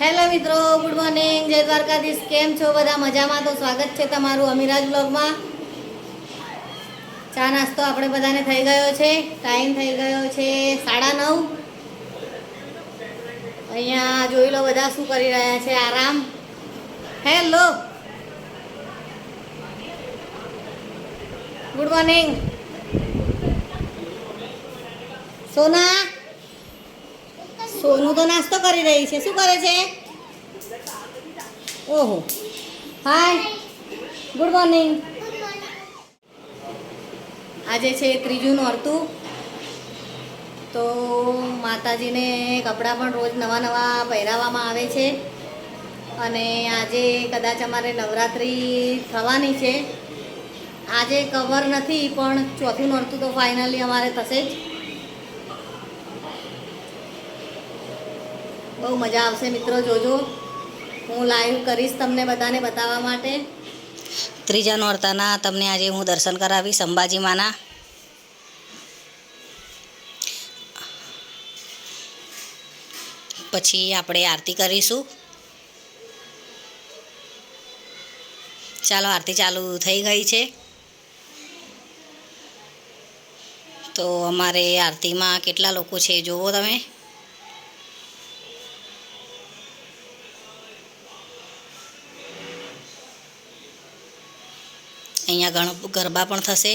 Hello મિત્રો, good morning. જય દ્વારકાધીશ. કેમ છો બધા? મજામાં? તો સ્વાગત છે તમારું અમિરાજ બ્લોગમાં. ચા નાસ્તો આપણે બધાને થઈ ગયો છે. ટાઈમ થઈ ગયો છે સાડા નવ. અહીંયા જોઈ લો બધા શું કરી રહ્યા છે. આરામ. Hello good morning Sona? સોનું તો નાસ્તો કરી રહી છે. શું કરે છે? ઓહો. હાય ગુડ મોર્નિંગ આજે છે ત્રીજું નોરતું. તો માતાજીને કપડાં પણ રોજ નવા નવા પહેરાવવામાં આવે છે. અને આજે કદાચ અમારે નવરાત્રિ થવાની છે. આજે કવર નથી, પણ ચોથું નોરતું તો ફાઇનલી અમારે થશે જ. બહુ મજા આવશે મિત્રો, જોજો. હું લાઈવ કરીશ તમને બધાને બતાવવા માટે. ત્રીજા નોરતાના તમને આજે હું દર્શન કરાવીશ અંબાજીમાંના પછી આપણે આરતી કરીશું. ચાલો, આરતી ચાલુ થઈ ગઈ છે. તો અમારે આરતીમાં કેટલા લોકો છે, જુઓ તમે. અહીંયા ગણ ગરબા પણ થશે.